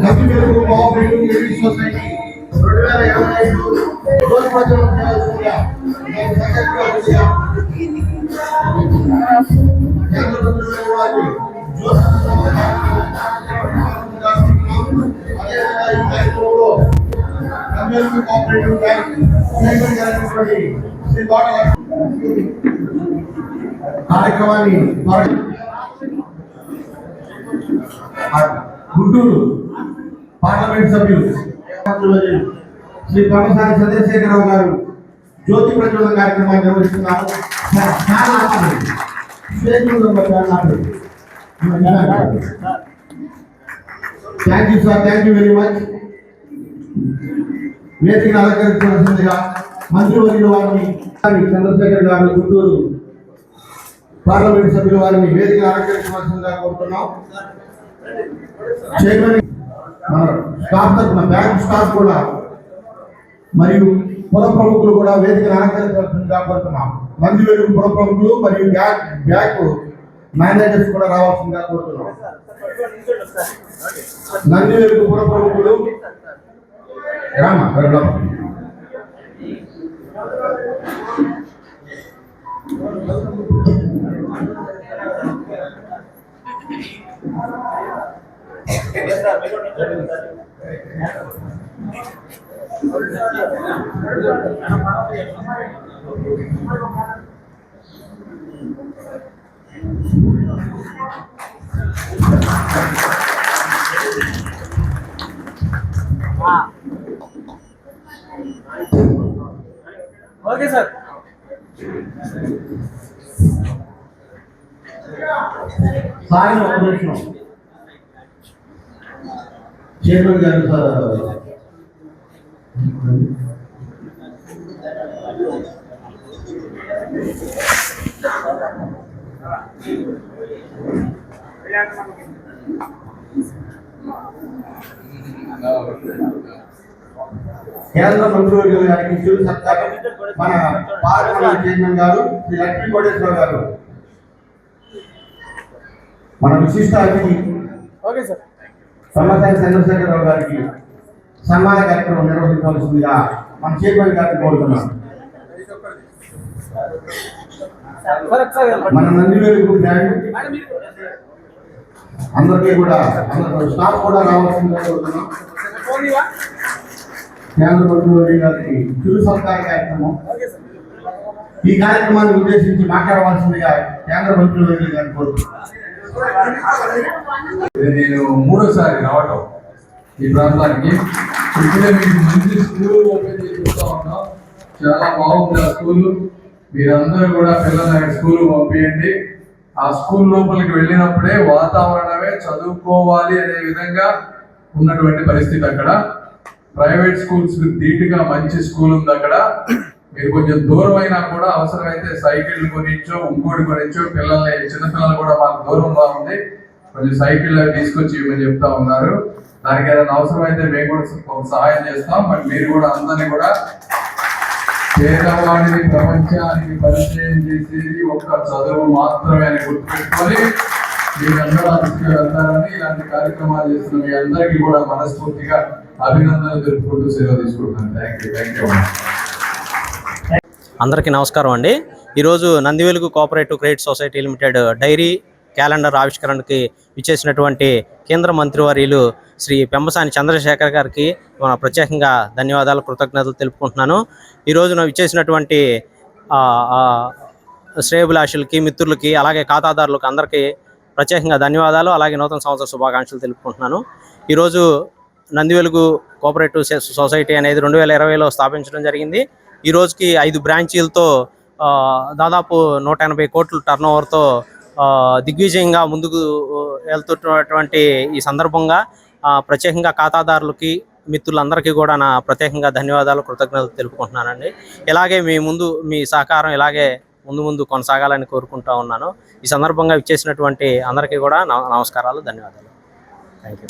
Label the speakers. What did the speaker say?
Speaker 1: నది వెలుగు cooperative living society రెండు వేల ఇరవై ఐదు రోజు ప్రజలు చేయాల్సిందిగా నేను సెక్రటరీగా కేంద్ర ప్రభుత్వం వారి అదేవిధంగా ఈ కార్యక్రమంలో కమ్యూనిటీ కోఆపరేటివ్ బ్యాంక్ చైర్మన్ గారైనటువంటి శ్రీ తోట కార్యక్రమాన్ని త్వరగా గుంటూరు పార్లమెంట్ సభ్యులు శ్రీ పరమసారి చంద్రశేఖరరావు గారు జ్యోతి ప్రజ్వలన కార్యక్రమాన్ని నిర్వహిస్తున్నారు. Thank you sir thank you very much వేదికను అలంకరించవలసిందిగా మంత్రివర్యుల వారిని చంద్రశేఖర్ గారు గుంటూరు పార్లమెంట్ సభ్యుల వారిని వేదిక అలంకరించవలసిందిగా కోరుతున్నాం. చైర్మన్ మన స్టాఫ్ తరఫున బ్యాంక్ స్టాఫ్ కూడా మరియు పుర ప్రముఖులు కూడా వేదికను అలంకరించవలసిందిగా కోరుతున్నాం. మంది వెలుగు పుర ప్రముఖులు మరియు బ్యాంక్ బ్యాంక్ మేనేజర్స్ కూడా రావాల్సిందిగా కోరుతున్నాం. నంది వెలుగు పుర ప్రముఖులు రామా
Speaker 2: ఓకే సార్
Speaker 1: సాగిన ఒక నిమిషం చైర్మన్ గారు కేంద్ర మంత్రివర్యుల గారికి మన పార్లమెంట్ చైర్మన్ గారు శ్రీ లక్ష్మీ కోటేశ్వర గారు. మన విశిష్ట అతిథి
Speaker 2: ఓకే సార్.
Speaker 1: సమాచార చంద్రశేఖరరావు గారికి సన్మాన కార్యక్రమం నిర్వహించవలసిందిగా మన చైర్మన్ గారిని కోరుతున్నాం. మన నందివేలు అందరికీ కూడా అందరూ స్టాఫ్ కూడా రావాల్సిందిగా కోరుతున్నాం. కేంద్ర మంత్రి గారికి చిరు సత్కార కార్యక్రమం. ఈ కార్యక్రమాన్ని ఉద్దేశించి మాట్లాడవలసిందిగా కేంద్ర మంత్రి గారిని కోరుతున్నాం.
Speaker 3: నేను మూడోసారి రావటం ఈ ప్రాంతానికి. ఇప్పుడే మీకు మంచి స్కూల్ ఓపెన్ చేసి చూస్తా ఉన్నాం. చాలా బాగుంది ఆ స్కూల్. మీరందరూ కూడా పిల్లల్ని స్కూల్ పంపించండి ఆ స్కూల్ లోపలికి వెళ్ళినప్పుడే వాతావరణమే చదువుకోవాలి అనే విధంగా ఉన్నటువంటి పరిస్థితి అక్కడ. ప్రైవేట్ స్కూల్స్ ధీటుగా మంచి స్కూల్ ఉంది అక్కడ. మీరు కొంచెం దూరం అయినా కూడా అవసరమైతే సైకిల్ కొనిచ్చో ఇంకోటి కొనిచ్చో పిల్లల్ని చిన్నపిల్లలు కూడా మాకు దూరంగా ఉంది. కొంచెం సైకిల్ తీసుకొచ్చి ఇవ్వమని చెప్తా ఉన్నారు. దానికి ఏదైనా అవసరమైతే మేము కూడా కొంత సహాయం చేస్తాం. మరి మీరు కూడా అందరినీ కూడా పేదవాడిని ప్రపంచానికి పరిచయం చేసేది ఒక్క చదువు మాత్రమే అని గుర్తుపెట్టుకొని మీరందరూ దృష్టిలో వెళ్తారని ఇలాంటి కార్యక్రమాలు చేస్తున్న మీ అందరికీ కూడా మనస్ఫూర్తిగా అభినందనలు తెలుపుకుంటూ సేవ తీసుకుంటున్నాను. థ్యాంక్ యూ థ్యాంక్ యూ
Speaker 4: అందరికీ నమస్కారం అండి. ఈరోజు Nandivelugu cooperative credit society limited diary calendar ఆవిష్కరణకి ఇచ్చేసినటువంటి కేంద్ర మంత్రివర్యులు శ్రీ పెంబసాని చంద్రశేఖర్ గారికి మన ప్రత్యేకంగా ధన్యవాదాలు కృతజ్ఞతలు తెలుపుకుంటున్నాను. ఈరోజు నాకు ఇచ్చేసినటువంటి శ్రేయభిలాషులకి మిత్రులకి అలాగే ఖాతాదారులకు అందరికీ ప్రత్యేకంగా ధన్యవాదాలు అలాగే నూతన సంవత్సర శుభాకాంక్షలు తెలుపుకుంటున్నాను. ఈరోజు నందివెలుగు కోఆపరేటివ్ సొసైటీ అనేది రెండు వేల ఇరవైలో స్థాపించడం జరిగింది. ఈ రోజుకి ఐదు బ్రాంచీలతో దాదాపు నూట ఎనభై కోట్ల టర్న్ ఓవర్తో దిగ్విజయంగా ముందుకు వెళ్తున్నటువంటి ఈ సందర్భంగా ప్రత్యేకంగా ఖాతాదారులకి మిత్రులందరికీ కూడా నా ప్రత్యేకంగా ధన్యవాదాలు కృతజ్ఞతలు తెలుపుకుంటున్నానండి. ఇలాగే మీ ముందు మీ సహకారం ఇలాగే ముందు ముందు కొనసాగాలని కోరుకుంటా ఉన్నాను. ఈ సందర్భంగా ఇచ్చేసినటువంటి అందరికీ కూడా నమస్కారాలు ధన్యవాదాలు. Thank you